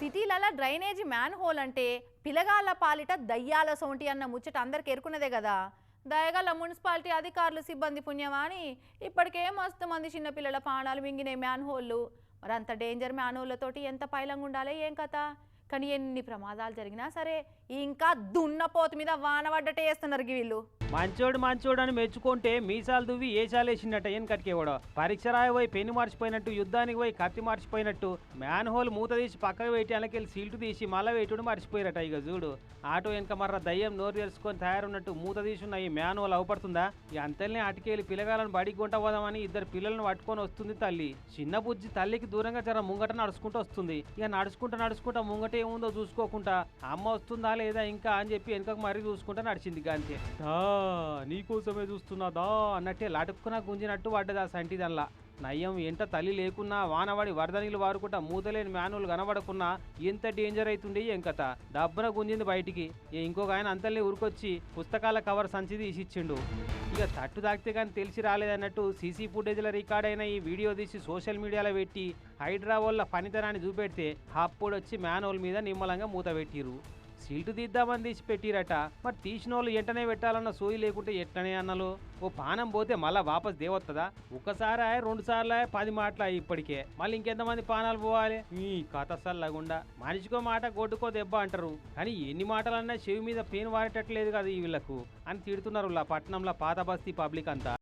సిటీలలో drainage man whole అంటే పిలగాళ్ళ పాలిట దయ్యాల సోంటి అన్న ముచ్చట అందరికి ఎరుకున్నదే కదా. దయగల మున్సిపాలిటీ అధికారులు సిబ్బంది పుణ్యమాని ఇప్పటికే మస్తు మంది చిన్నపిల్లల ప్రాణాలు మింగినాయి మ్యాన్ హోళ్ళు మరి అంత డేంజర్ మ్యాన్ హోళ్ళతోటి ఎంత పైలంగా ఉండాలి ఏం కథ? కానీ ఎన్ని ప్రమాదాలు జరిగినా సరే ఇంకా దున్నపోతు మీద వాన పడ్డటే వేస్తున్నారు వీళ్ళు. మంచోడు మంచోడు అని మెచ్చుకుంటే మీసాలు దువ్వి ఏసాలు వేసిండట ఏం కట్కేవాడు పరీక్ష రాయబోయి పోయి పెన్ను మార్చిపోయినట్టు యుద్ధానికి పోయి కత్తి మార్చిపోయినట్టు మ్యాన్ హోల్ మూత తీసి పక్కకు పెట్టి వెనకెళ్ళి సీల్టు తీసి మళ్ళా వేటుడు మర్చిపోయారట ఇక చూడు. ఆటో వెనక మర్ర దయ్యం నోరు తెలుసుకొని తయారున్నట్టు మూత తీసున్న ఈ మ్యాన్ హోల్ అవపడుతుందా? ఈ అంతల్ని అటుకెళ్ళి పిల్లగాలను బడికి గుంట పోదామని ఇద్దరు పిల్లలను పట్టుకొని వస్తుంది తల్లి. చిన్న బుజ్జి తల్లికి దూరంగా జర ముంగట నడుచుకుంటూ వస్తుంది. ఇక నడుచుకుంటా నడుచుకుంటా ముంగట ఏముందో చూసుకోకుండా అమ్మ వస్తుందా లేదా ఇంకా అని చెప్పి వెనుకకు మరీ చూసుకుంటా నడిచింది ఇక అంతే దా నీకోసమే చూస్తున్నదా అన్నట్టే లటుక్కున గుంజినట్టు పడ్డది ఆ సంటి దానిలా నయ్యం ఎంట తల్లి లేకున్నా వానవాడి వరద నీళ్ళు వారుకుంటా మూతలేని మ్యానులు కనబడకున్నా ఎంత డేంజర్ అవుతుండే ఎంకత కథ? గుంజింది బయటికి. ఇంకొక ఆయన అంతల్ని ఉరికొచ్చి పుస్తకాల కవర్ సంచి తీసి ఇచ్చిండు ఇక తట్టు తాకితే కానీ తెలిసి రాలేదన్నట్టు సీసీ ఫుటేజ్లో రికార్డ్ అయిన ఈ వీడియో తీసి సోషల్ మీడియాలో పెట్టి హైడ్రా వల్ల పనితనాన్ని చూపెడితే అప్పుడు వచ్చి మ్యానువల్ మీద నిమ్మలంగా మూత పెట్టిరు సీటు తీద్దామని తీసి పెట్టిరట మరి తీసిన వాళ్ళు ఎంటనే పెట్టాలన్న సోయి లేకుంటే ఎట్టనే అన్నలు? ఓ పానం పోతే మళ్ళా వాపస్ దేవొత్తదా? ఒకసారి ఆయ్, రెండు సార్లు ఆయ్, పది మాటలు ఇప్పటికే. మళ్ళీ ఇంకెంతమంది పానాలు పోవాలి? ఈ కథ సల్లగుండా. మనిషికో మాట కొట్టుకో దెబ్బ అంటారు. కానీ ఎన్ని మాటలన్నా చెవి మీద పెయిన్ వాడేటట్లేదు కదా ఈ వీళ్ళకు. అని తిడుతున్నారు పట్నంలో పాత బస్తీ పబ్లిక్ అంతా.